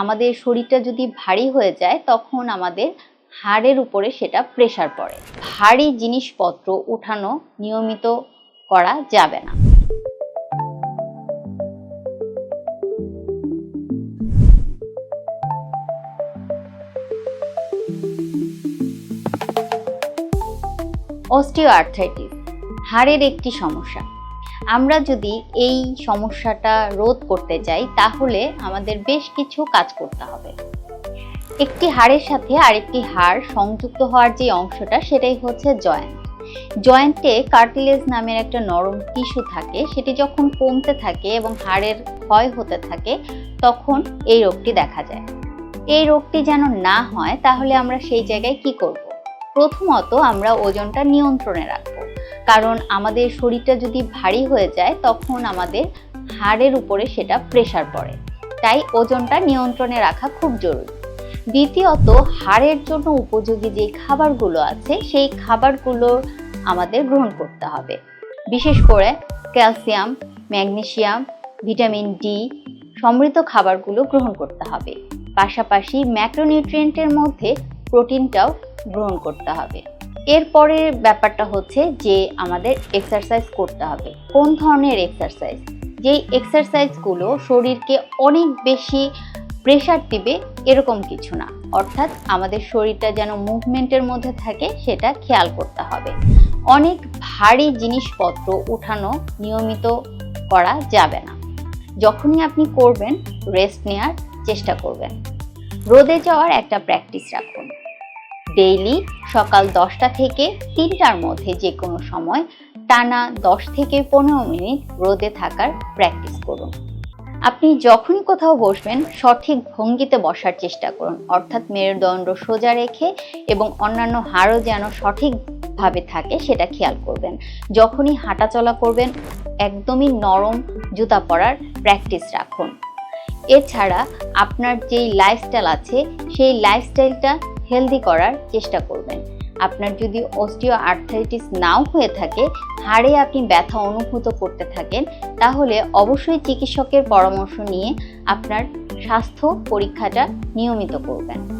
আমাদের শরীরটা যদি ভারী হয়ে যায়, তখন আমাদের হাড়ের উপরে সেটা প্রেসার পড়ে। ভারী জিনিসপত্র উঠানো নিয়মিত করা যাবে না। অস্টিও আর্থ্রাইটিস হাড়ের একটি সমস্যা। আমরা যদি এই সমস্যাটা রোধ করতে চাই, তাহলে আমাদের বেশ কিছু কাজ করতে হবে। একটি হাড়ের সাথে আরেকটি হাড় সংযুক্ত হওয়ার যে অংশটা, সেটাই হচ্ছে জয়েন্ট। জয়েন্টে কার্টিলেজ নামের একটা নরম টিস্যু থাকে, সেটি যখন কমতে থাকে এবং হাড়ের ক্ষয় হতে থাকে, তখন এই রোগটি দেখা যায়। এই রোগটি যেন না হয়, তাহলে আমরা সেই জায়গায় কি করব? প্রথমত আমরা ওজনটা নিয়ন্ত্রণে রাখব। কারণ আমাদের শরীরটা যদি ভারী হয়ে যায়, তখন আমাদের হাড়ের উপরে সেটা প্রেসার পড়ে। তাই ওজনটা নিয়ন্ত্রণে রাখা খুব জরুরি। দ্বিতীয়ত, হাড়ের জন্য উপযোগী যে খাবারগুলো আছে, সেই খাবারগুলো আমাদের গ্রহণ করতে হবে। বিশেষ করে ক্যালসিয়াম, ম্যাগনেসিয়াম, ভিটামিন ডি সমৃদ্ধ খাবারগুলো গ্রহণ করতে হবে। পাশাপাশি ম্যাক্রোনিউট্রিয়েন্টের মধ্যে প্রোটিনটাও গ্রহণ করতে হবে। এরপরে ব্যাপারটা হচ্ছে যে আমাদের এক্সারসাইজ করতে হবে। কোন ধরনের এক্সারসাইজ যেই এক্সারসাইজগুলো শরীরকে অনেক বেশি প্রেশার দিবে এরকম কিছু না। অর্থাৎ আমাদের শরীরটা যেন মুভমেন্টের মধ্যে থাকে সেটা খেয়াল করতে হবে। অনেক ভারী জিনিসপত্র উঠানো নিয়মিত করা যাবে না। যখনই আপনি করবেন রেস্ট নেওয়ার চেষ্টা করবেন। রোদে যাওয়ার একটা প্র্যাকটিস রাখুন। ডেইলি সকাল দশটা থেকে তিনটার মধ্যে যে কোনো সময় টানা দশ থেকে পনেরো মিনিট রোদে থাকার প্র্যাকটিস করুন। আপনি যখনই কোথাও বসবেন, সঠিক ভঙ্গিতে বসার চেষ্টা করুন। অর্থাৎ মেরুদণ্ড সোজা রেখে এবং অন্যান্য হাড়ও যেন সঠিকভাবে থাকে সেটা খেয়াল করবেন। যখনই হাঁটাচলা করবেন, একদমই নরম জুতা পরার প্র্যাকটিস রাখুন। এছাড়া আপনার যেই লাইফস্টাইল আছে, সেই লাইফস্টাইলটা হেলদি করার চেষ্টা করবেন। আপনার যদি অস্টিও আর্থাইটিস নাও হয়ে থাকে, হাড়ে আপনি ব্যথা অনুভূত করতে থাকেন, তাহলে অবশ্যই চিকিৎসকের পরামর্শ নিয়ে আপনার স্বাস্থ্য পরীক্ষাটা নিয়মিত করবেন।